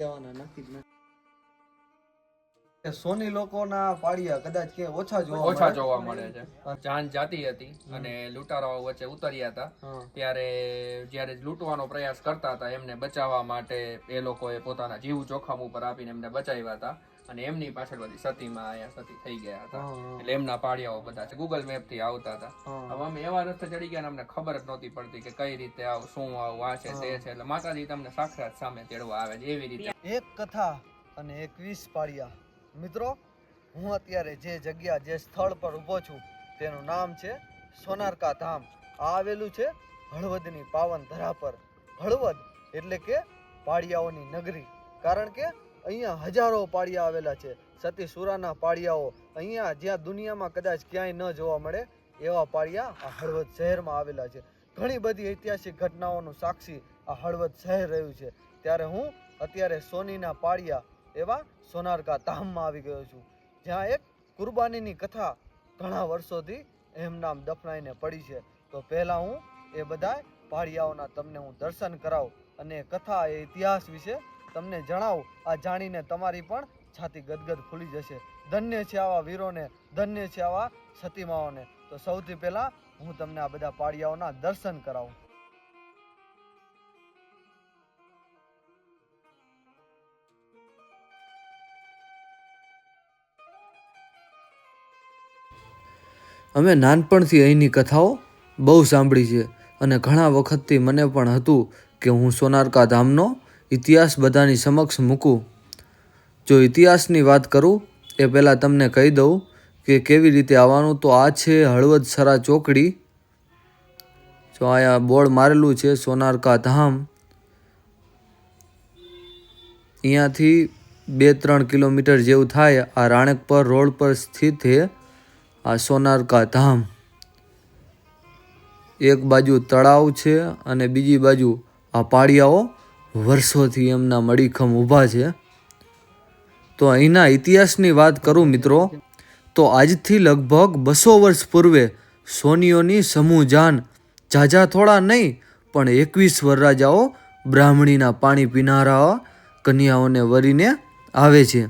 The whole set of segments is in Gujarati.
કહેવાના નથી જ નથી. સોની લોકોના પાડિયા કદાચ કે ઓછા જોવા ઓછા જોવા મળે છે. જાન જાતી હતી અને લૂંટારાઓ વચ્ચે ઉતર્યા હતા. ત્યારે જ્યારે લૂંટવાનો પ્રયાસ કરતા હતા એમને બચાવવા માટે એ લોકોએ પોતાના જીવ જોખમ ઉપર આપીને એમને બચાવ્યા હતા. અને એમની પાછળ બધી સતીમાં અહીંયા સતી થઈ ગયા હતા. એટલે એમના પાડિયાઓ બધા ગૂગલ મેપથી આવતા હતા. હવે અમે એવા રસ્તે ચડી ગયા અમને ખબર જ નહોતી પડતી કે કઈ રીતે આવું શું આવું આ છે તે છે. એટલે માતાજી તમને સાક્ષાત સામે તેડવા આવે છે એવી રીતે. એક કથા અને એકવીસ પાડિયા મિત્રો હું અત્યારે જે જગ્યા જે સ્થળ પર ઊભો છું તેનું નામ છે સોનારકા ધામ. આ આવેલું છે હળવદની પાવન ધરા પર. હળવદ એટલે કે પાડિયાઓની નગરી. કારણ કે અહીંયા હજારો પાડિયા આવેલા છે. સતી સુરાના પાડિયાઓ અહીંયા જ્યાં દુનિયામાં કદાચ ક્યાંય ન જોવા મળે, એવા પાડિયા આ હળવદ શહેરમાં આવેલા છે. ઘણી બધી ઐતિહાસિક ઘટનાઓનું સાક્ષી આ હળવદ શહેર રહ્યું છે. ત્યારે હું અત્યારે સોનીના પાળિયા એવા સોનારકા ધામમાં આવી ગયો છું, જ્યાં એક કુરબાનીની કથા ઘણા વર્ષોથી એમ નામ દફનાઈને પડી છે. તો પહેલાં હું એ બધા પાડિયાઓના તમને હું દર્શન કરાવું અને કથા એ ઇતિહાસ વિશે તમને જણાવું, આ જાણીને તમારી પણ છાતી ગદગદ ફૂલી જશે. ધન્ય છે આવા વીરોને, ધન્ય છે આવા સતીમાઓને. તો સૌથી પહેલાં હું તમને આ બધા પાળિયાઓના દર્શન કરાવું. અમે નાનપણથી અહીંની કથાઓ બહુ સાંભળી છે અને ઘણા વખતથી મને પણ હતું કે હું સોનારકા ધામનો ઇતિહાસ બધાની સમક્ષ મૂકું. જો ઇતિહાસની વાત કરું, એ પહેલાં તમને કહી દઉં કે કેવી રીતે આવવાનું તો આ છે હળવદ સરા ચોકડી. જો અહીંયા બોર્ડ મારેલું છે સોનારકા ધામ. અહીંયાથી બે ત્રણ કિલોમીટર જેવું થાય આ રાણકપર રોડ પર સ્થિત છે આ સોનારકા ધામ. એક બાજુ તળાવ છે અને બીજી બાજુ આ પાડિયાઓ વર્ષોથી એમના મડીખમ ઊભા છે. તો અહીંના ઇતિહાસની વાત કરું મિત્રો, તો આજથી લગભગ બસો વર્ષ પૂર્વે સોનીઓની સમૂહ જાન ઝાઝા થોડા નહીં, પણ એકવીસ વરરાજાઓ બ્રાહ્મણીના પાણી પીનારા કન્યાઓને વરીને આવે છે.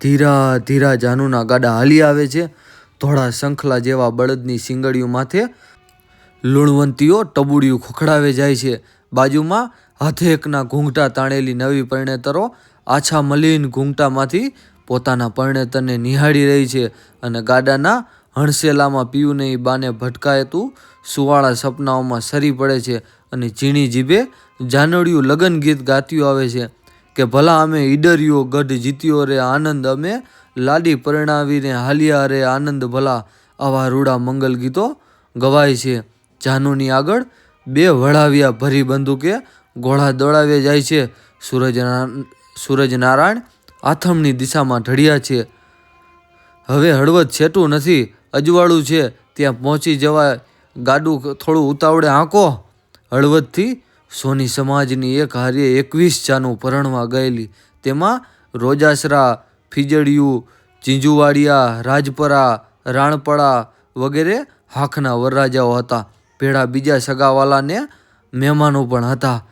ધીરા ધીરા જાનુના ગાડા હાલી આવે છે. ધોળા શંખલા જેવા બળદની સિંગડીઓ માથે લુણવંતીઓ ટબુડિયું ખોખડાવે જાય છે. બાજુમાં હાથેકના ઘૂંઘટા તાણેલી નવી પરણેતરો આછા મલિન ઘૂંઘટામાંથી પોતાના પરણેતરને નિહાળી રહી છે અને ગાડાના હણસેલામાં પીવું નહીં, બાને ભટકાયતું સુવાળા સપનાઓમાં સરી પડે છે અને ઝીણી જીભે જાનડિયું લગન ગીત ગાત્યું આવે છે કે ભલા અમે ઈડરિયો ગઢ જીત્યો રે, આનંદ અમે લાડી પરણાવીને હાલ્યા રે, આનંદ ભલા આવા રૂડા મંગલ ગીતો ગવાય છે. જાનુની આગળ બે વળાવ્યા ભરી બંદૂકે ઘોડા દોડાવે જાય છે. સૂરજ સૂરજનારાયણ આથમની દિશામાં ઢળ્યા છે. હવે હળવદ છેટું નથી, અજવાળું છે. ત્યાં પહોંચી જવા ગાડું થોડું ઉતાવળે આંકો હળવદથી સોની સમાજની એક હાર્ય એકવીસ ચાનું પરણવા ગયેલી. તેમાં રોજાસરા ફીજડિયું ચીંજુવાડિયા રાજપરા રાણપડા વગેરે હાંખના વરરાજાઓ હતા. ભેળા બીજા સગાવાલાને મહેમાનો પણ હતા.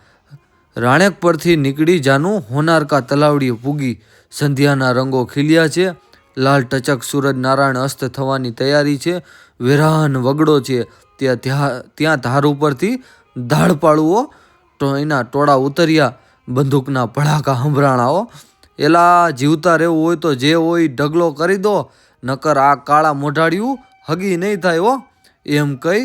રાણેક પરથી નીકળી જાનું હોનારકા તલાવડીએ પૂગી સંધ્યાના રંગો ખીલ્યા છે. લાલ ટચક સૂરજ નારાયણ અસ્ત થવાની તૈયારી છે. વેરાન વગડો છે. ત્યાં ત્યાં ત્યાં ધાર ઉપરથી ધાડપાળુઓ તો એના ટોળા ઉતર્યા. બંદૂકના ભડાકા હંભરાણાઓ. એલા જીવતા રહેવું હોય તો જે હોય ઢગલો કરી દો, નકર આ કાળા મોઢાડિયું હગી નહીં થાય હો. એમ કહી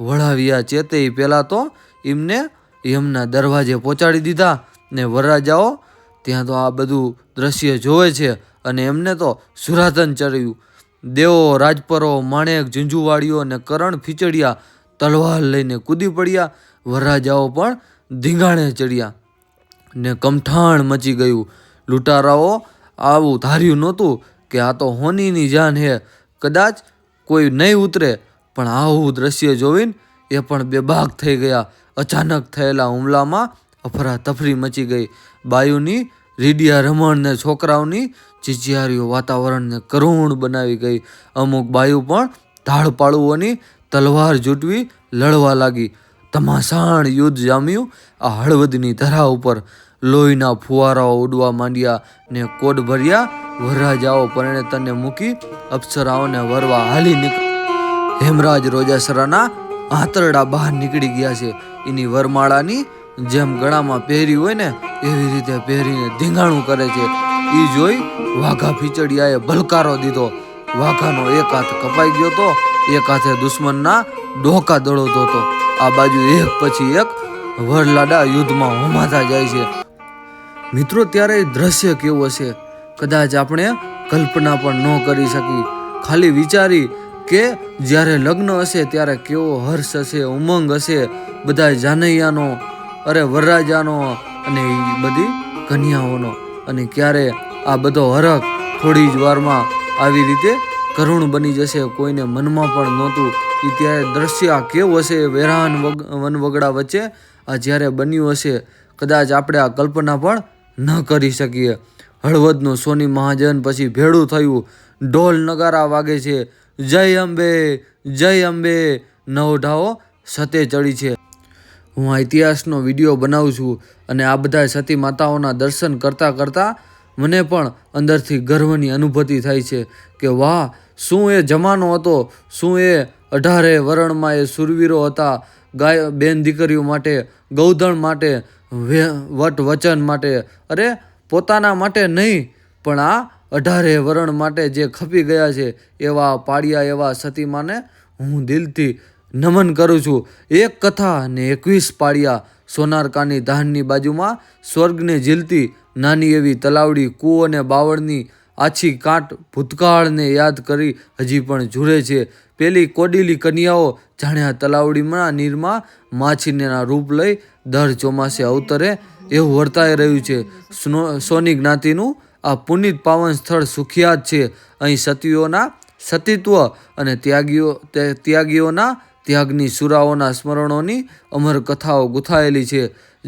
વળાવ્યા ચેતે પહેલાં તો એમને એમના દરવાજે પહોંચાડી દીધા ને વરરાજાઓ ત્યાં તો આ બધું દ્રશ્ય જોવે છે અને એમને તો સુરાધન ચડ્યું. દેવો રાજપરો, માણેક, ઝુંઝુવાડીઓ અને કરણ ફીચડિયા તલવાર લઈને કૂદી પડ્યા. વરરાજાઓ પણ ધીંગાણે ચડ્યા ને કમઠાણ મચી ગયું. લૂંટારાઓ, આવું ધાર્યું નહોતું કે આ તો હોનીની જાન હે. કદાચ કોઈ નહીં ઉતરે, પણ આવું દ્રશ્ય જોઈને એ પણ બેબાક થઈ ગયા. અચાનક થયેલા હુમલામાં અફરાતફરી મચી ગઈ. બાયુની, રીડિયા રમણને છોકરાઓની ચીચિયારીઓ વાતાવરણને કરુણ બનાવી ગઈ. અમુક બાયુ પણ ધાડપાળુઓની તલવાર જૂટવી લડવા લાગી. તમાસાણ યુદ્ધ જામ્યું આ હળવદની ધરા ઉપર. લોહીના ફુવારાઓ ઉડવા માંડ્યા ને કોડ ભર્યા. વરરાજાઓ પરણે તને મૂકી અપ્સરાઓને વરવા હાલી નીકળ. હેમરાજ રોજાસરાના આંતરડા બહાર નીકળી ગયા છે. એની વરમાળાની જેમ ગળામાં પહેરી હોય ને, એવી રીતે પહેરીને ધીંગાણું કરે છે. એ જોઈ વાઘા ફીચડિયાએ ભલકારો દીધો. વાઘાનો એક હાથ કપાઈ ગયો તો, એક હાથે દુશ્મનના ડોકા દળોતો હતો. આ બાજુ એક પછી એક વરલાડા યુદ્ધમાં હોમાતા જાય છે. મિત્રો, ત્યારે દ્રશ્ય કેવું હશે? કદાચ આપણે કલ્પના પણ ન કરી શકી. ખાલી વિચારી કે જ્યારે લગ્ન હશે ત્યારે કેવો હર્ષ હશે, ઉમંગ હશે બધા જાનૈયાનો, અરે વરરાજાનો અને એ બધી કન્યાઓનો. અને ક્યારે આ બધો હરખ થોડી જ વારમાં આવી રીતે કરુણ બની જશે, કોઈને મનમાં પણ નહોતું. એ ત્યારે દ્રશ્ય આ કેવું હશે, વેરાન વગ, વનવગડા વચ્ચે આ જ્યારે બન્યું હશે, કદાચ આપણે આ કલ્પના પણ ન કરી શકીએ. હળવદનું સોની મહાજન પછી ભેળું થયું. ઢોલ નગારા વાગે છે. જય અંબે જય અંબે. નવઢાઓ સતે ચડી છે. હું આ ઇતિહાસનો વીડિયો બનાવું છું અને આ બધા સતી માતાઓના દર્શન કરતાં કરતાં મને પણ અંદરથી ગર્વની અનુભૂતિ થાય છે કે વાહ, શું એ જમાનો હતો? શું એ અઢારે વરણમાં એ સુરવીરો હતા? ગાય, બેન દીકરીઓ માટે, ગૌધણ માટે વટ વચન માટે? અરે, પોતાના માટે નહીં, પણ આ અઢારે વરણ માટે જે ખપી ગયા છે, એવા પાડિયા એવા સતીમાને હું દિલથી નમન કરું છું. એક કથા અને એકવીસ પાડિયા સોનારકાની ધાનની બાજુમાં સ્વર્ગને ઝીલતી નાની એવી તલાવડી કૂ અને બાવળની આછી કાંટ ભૂતકાળને યાદ કરી હજી પણ ઝૂરે છે. પેલી કોડીલી કન્યાઓ જાણે આ તલાવડીમાં નીરમાં માછીના રૂપ લઈ દર ચોમાસે અવતરે એવું વર્તાઈ રહ્યું છે. સ્નો- સોની જ્ઞાતિનું આ પુનિત પાવન સ્થળ સુખ્યાત છે. અહીં સતીઓના સતીત્વ અને ત્યાગીઓ ત્યાગીઓના ત્યાગની સુરાઓના સ્મરણોની અમર કથાઓ ગુથાયેલી છે.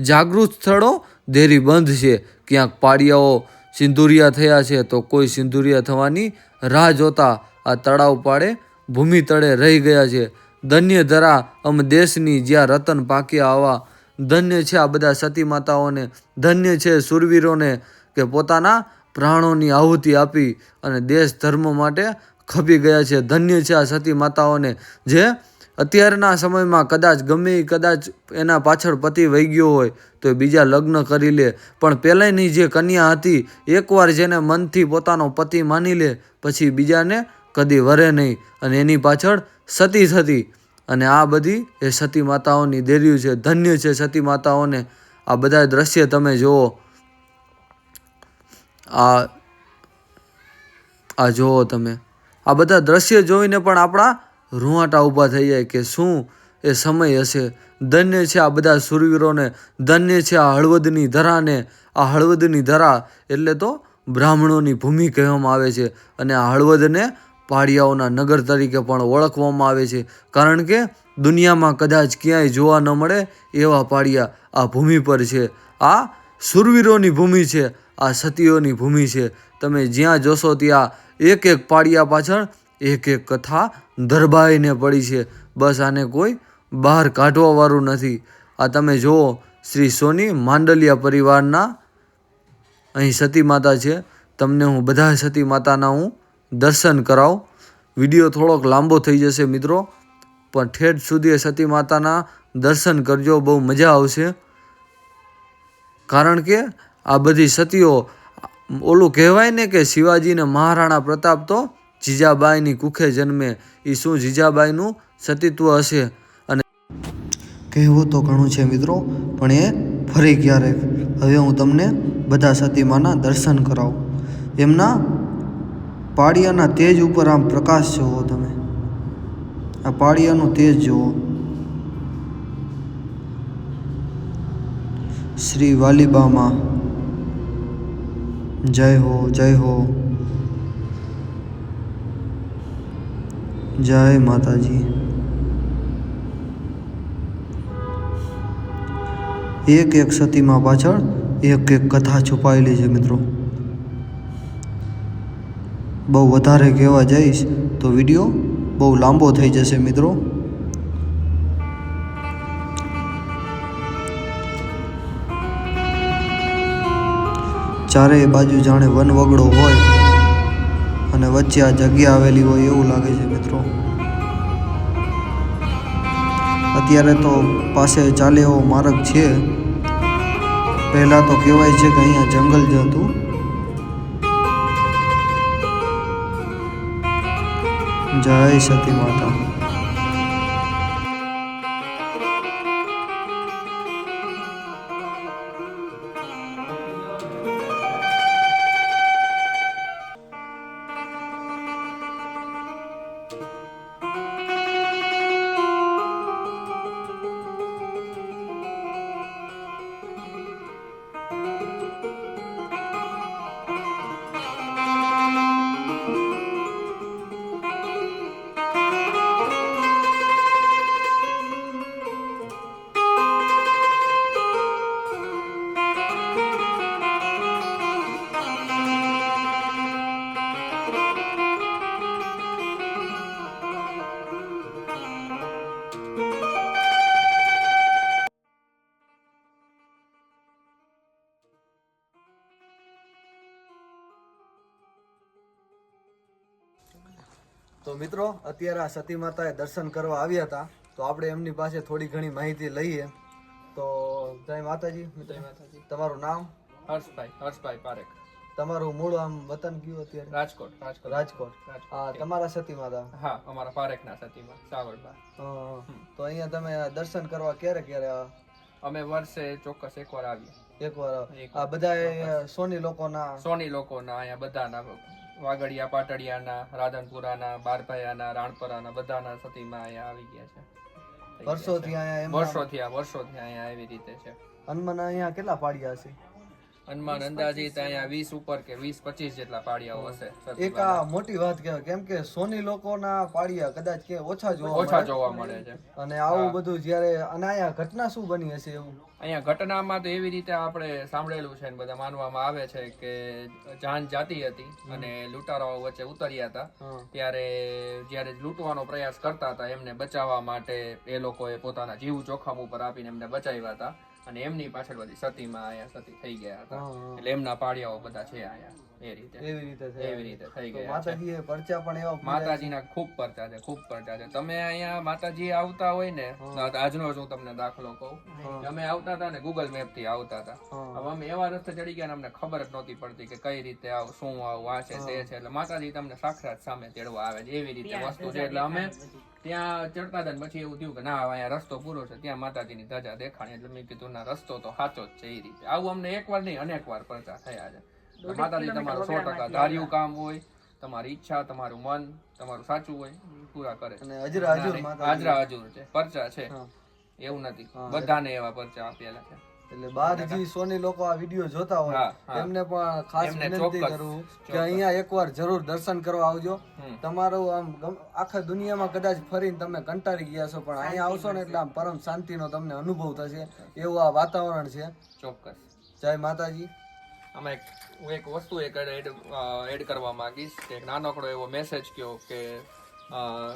જાગૃત સ્થળો ધેરી બંધ છે. ક્યાંક પાડિયાઓ સિંધુરિયા થયા છે તો કોઈ સિંધુરિયા થવાની રાહ જોતા આ તળાવ પાડે ભૂમિ તળે રહી ગયા છે. ધન્ય ધરા અમ દેશની જ્યાં રતન પાક્યા આવા. ધન્ય છે આ બધા સતી માતાઓને. ધન્ય છે સુરવીરોને કે પોતાના પ્રાણોની આહુતિ આપી અને દેશ ધર્મ માટે ખપી ગયા છે. ધન્ય છે આ સતી માતાઓને, જે અત્યારના સમયમાં કદાચ ગમે કદાચ એના પાછળ પતિ વહી ગયો હોય તો એ બીજા લગ્ન કરી લે. પણ પહેલાંની જે કન્યા હતી, એકવાર જેને મનથી પોતાનો પતિ માની લે, પછી બીજાને કદી વરે નહીં. અને એની પાછળ સતી થતી અને આ બધી એ સતી માતાઓની દેર્યું છે. ધન્ય છે સતી માતાઓને. આ બધા દ્રશ્ય તમે જુઓ. આ આ જુઓ તમે. આ બધા દ્રશ્ય જોઈને પણ આપણા રૂંવાટા ઊભા થઈ જાય કે શું એ સમય હશે. ધન્ય છે આ બધા સુરવીરોને. ધન્ય છે આ હળવદની ધરાને. આ હળવદની ધરા એટલે તો બ્રાહ્મણોની ભૂમિ કહેવામાં આવે છે અને આ હળવદને પાડિયાઓના નગર તરીકે પણ ઓળખવામાં આવે છે. કારણ કે દુનિયામાં કદાચ ક્યાંય જોવા ન મળે એવા પાડિયા આ ભૂમિ પર છે. આ સુરવીરોની ભૂમિ છે. આ સતીઓની ભૂમિ છે. તમે જ્યાં જોશો ત્યાં એક એક પાડિયા પાછળ એક એક કથા ધરબાઈને પડી છે. બસ આને કોઈ બહાર કાઢવાવાળું નથી. આ તમે જુઓ, શ્રી સોની માંડલિયા પરિવારના અહીં સતી માતા છે. તમને હું બધા સતી માતાના હું દર્શન કરાવ. વીડિયો થોડોક લાંબો થઈ જશે મિત્રો, પણ ઠેઠ સુધી સતી માતાના દર્શન કરજો, બહુ મજા આવશે. કારણ કે આ બધી સતીઓ, ઓલું કહેવાય ને કે શિવાજીને મહારાણા પ્રતાપ તો જીજાબાઈની કુખે જન્મે. એ શું જીજાબાઈનું સતીત્વ હશે? અને કહેવું તો ઘણું છે મિત્રો, પણ એ ફરી ક્યારેક. હવે હું તમને બધા સતીમાના દર્શન કરાવું. એમના પાળિયાના તેજ ઉપર આમ પ્રકાશ જુઓ તમે. આ પાળિયાનું તેજ જુઓ. શ્રી વાલીબામાં જય હો જય હો જય માતાજી એક એક સતીમાં પાછળ એક એક કથા છુપાયેલી છે મિત્રો બહુ વધારે કહેવા જઈશ તો વીડિયો બહુ લાંબો થઈ જશે, મિત્રો. ચારેય બાજુ જાણે વનવગડો હોય અને વચ્ચે આ જગ્યા આવેલી હોય એવું લાગે છે મિત્રો. અત્યારે તો પાસે ચાલે એવો માર્ગ છે. પહેલાં તો કહેવાય છે કે અહીંયા જંગલ જ હતું. જય સતી માતા. મિત્રો અત્યારે આ સતી માતાએ દર્શન કરવા આવ્યા હતા તો આપણે એમની પાસે થોડી ઘણી માહિતી લઈએ. તો જય માતાજી મિત્રો. તમારું નામ? હર્ષભાઈ હર્ષભાઈ પારેખ. તમારું મૂળ આમ વતન કયું અત્યારે? રાજકોટ રાજકોટ. રાજકોટ. તમારા સતી માતા? હા અમારા પારેખના સતીમાં હં, તો અહીંયા તમે દર્શન કરવા ક્યારે ક્યારે અમે વર્ષે ચોક્કસ એકવાર આવીએ. એકવાર આ બધા સોની લોકોના સોની લોકોના અહીંયા બધાના વાગડિયા પાટડિયાના રાધનપુરાના બારભાયાના રાણપરાના બધાના સતીમાં અહીંયા આવી ગયા છે. વર્ષોથી અહીંયા વર્ષોથી આ વર્ષોથી અહીંયા આવી રીતે છે. હનુમાન અહીંયા કેટલા પાડ્યા હશે હનુમાન અંદાજિત અહીંયા વીસ ઉપર કે વીસ પચીસ જેટલા પાડિયાઓ હશે એક આ મોટી વાત કહેવાય કેમ કે સોની લોકોના પાડ્યા કદાચ કે ઓછા જોવા ઓછા જોવા મળે છે. અને આવું બધું જ્યારે અને અહીંયા ઘટના શું બની હશે એવું? અહીંયા ઘટનામાં તો એવી રીતે આપણે સાંભળેલું છે બધા માનવામાં આવે છે કે જાન જાતી હતી અને લૂંટારાઓ વચ્ચે ઉતર્યા હતા. ત્યારે જ્યારે લૂંટવાનો પ્રયાસ કરતા હતા એમને બચાવવા માટે એ લોકોએ પોતાના જીવ જોખમ ઉપર આપીને એમને બચાવ્યા હતા. અને એમની પાછળ બધી સતીમાં આયા સતી થઈ ગયા હતા. એટલે એમના પાડિયાઓ બધા છે આયા એ રીતે. એવી રીતે છે. એવી રીતે થઈ ગયા માતાજી પરચા પણ એવા માતાજીના ખૂબ પરચા છે ખૂબ પરચા છે. તમે અહીંયા માતાજી આવતા હોય ને આજનો જ હું તમને દાખલો કહું. અમે આવતા હતા ને ગૂગલ મેપથી આવતા હતા. હવે અમે એવા રસ્તે ચડી ગયા ને અમને ખબર જ નહોતી પડતી કે કઈ રીતે આવ શું આવું આ છે તે છે. એટલે માતાજી તમને સાક્ષાત સામે તેડવા આવે છે. એવી રીતે વસ્તુ છે. એટલે અમે ત્યાં ચડતા હતા પછી એવું થયું કે ના અહીંયા રસ્તો પૂરો છે ત્યાં માતાજીની ધજા દેખાણી. એટલે મેં કીધું ના રસ્તો તો સાચો જ છે એ રીતે. આવું અમને એકવાર નહીં અનેક વાર પ્રચાર થયા છે. માતાજી તમારું સો ટકા ધાર્યું કામ હોય તમારી ઈચ્છા તમારું મન તમારું સાચું હોય પૂરા કરે હાજરા હજુર છે. પરચા છે. એવું નથી. બધાને એવા પરચા આપેલા છે. એટલે બહાર જે સોની લોકો આ વીડિયો જોતા હોય. એમને પણ ખાસ વિનંતી કરું કે અહીંયા એકવાર જરૂર દર્શન કરવા આવજો. તમારું આમ આખા દુનિયામાં કદાચ ફરીને તમે કંટાળી ગયા છો પણ અહીંયા આવશો ને એટલે આમ પરમ શાંતિનો તમને અનુભવ થશે. એવું આ વાતાવરણ છે. ચોક્કસ. જય માતાજી. અમે એક હું એક વસ્તુ એક એડ એડ કરવા માંગીશ કે નાનકડો એવો મેસેજ કયો કે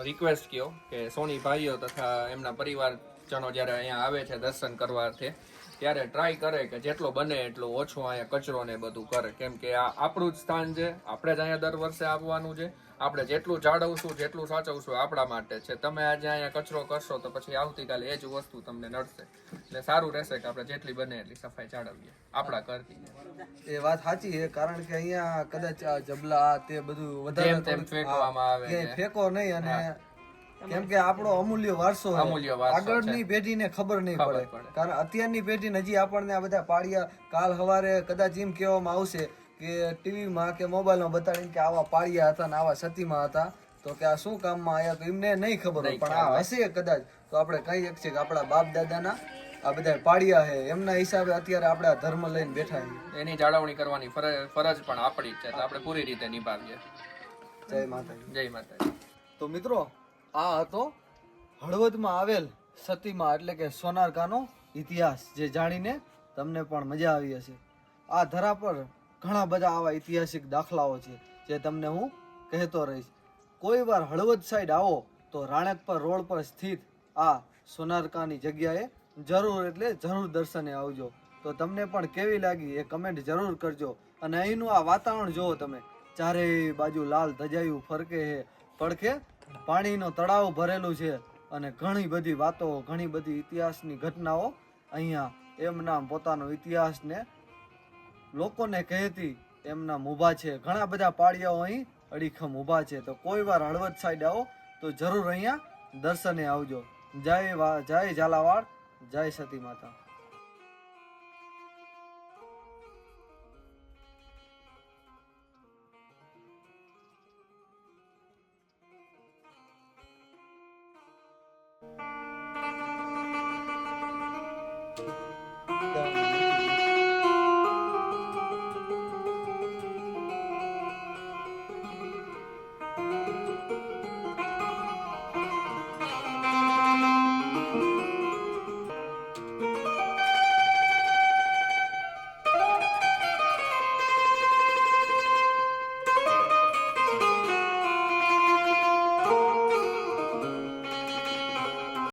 રિક્વેસ્ટ કયો કે સોની ભાઈઓ તથા એમના પરિવારજનો જ્યારે અહીંયા આવે છે દર્શન કરવાથી ત્યારે ટ્રાય કરે કે જેટલો બને એટલો ઓછો અહીંયા કચરો ને બધું કરે. કેમ કે આ આપણું જ સ્થાન છે આપણે જ અહીંયા દર વર્ષે આવવાનું છે. આપણે જેટલું જાળવશું જેટલું સાચવશું આપણા માટે છે. તમે આજે અહીંયા કચરો કરશો તો પછી આવતીકાલે એ જ વસ્તુ તમને નડશે. એટલે સારું રહેશે કે આપણે જેટલી બને એટલી સફાઈ જાળવીએ આપણા કરતી એ વાત સાચી છે કારણ કે અહીંયા કદાચ આ જબલા તે બધું વધારે ફેંકવામાં આવે ફેંકો નહીં અને કેમ કે આપણો અમૂલ્ય વારસો છે. અમૂલ્ય વારસો આગળની પેઢીને ખબર નહીં પડે. કારણ અત્યારની પેઢીને હજી આપણને આ બધા પાળિયા કાલ હવારે કદાચ એમ કહેવામાં આવશે કે ટીવીમાં કે મોબાઈલમાં બતાડીને કે આવા પાળિયા હતા ને આવા સતીમાં હતા. તો કે આ શું કામમાં આવ્યા તો એમને નહીં ખબર હોય. પણ આ હશે કદાચ. તો આપણે કહી શકીએ કે આપણા બાપ દાદાના આ બધા પાળિયા છે. એમના હિસાબે અત્યારે આપણે આ ધર્મ લઈને બેઠા છીએ. એની જાળવણી કરવાની ફરજ પણ આપણી છે. તો આપણે પૂરી રીતે નિભાવીએ. જય માતાજી. જય માતાજી. તો મિત્રો આ હતો હળવદમાં આવેલ સતીમાં, એટલે કે સોનારકાનો ઇતિહાસ, જે જાણીને તમને પણ મજા આવી હશે. આ ધરા પર ઘણા બધા આવા ઐતિહાસિક દાખલાઓ છે, જે તમને હું કહેતો રહીશ. કોઈ વાર હળવદ સાઈડ આવો, તો રાણકપર રોડ પર સ્થિત આ સોનારકાની જગ્યાએ જરૂર એટલે જરૂર દર્શને આવજો. તો તમને પણ કેવી લાગી એ કમેન્ટ જરૂર કરજો. અને અહીંનું આ વાતાવરણ જુઓ તમે. ચારેય બાજુ લાલ ધજાયું ફરકે હે, પડખે પાણીનો તળાવ ભરેલું છે અને ઘણી બધી વાતો, ઘણી બધી ઇતિહાસની ઘટનાઓ અહીંયા એમના પોતાનો ઇતિહાસને લોકોને કહેતી એમના ઊભા છે. ઘણા બધા પાળિયાઓ અહીં અડીખમ ઊભા છે. તો કોઈ વાર હળવદ સાઈડ આવો તો જરૂર અહીંયા દર્શને આવજો. જય જય ઝાલાવાડ, જય સતી માતા.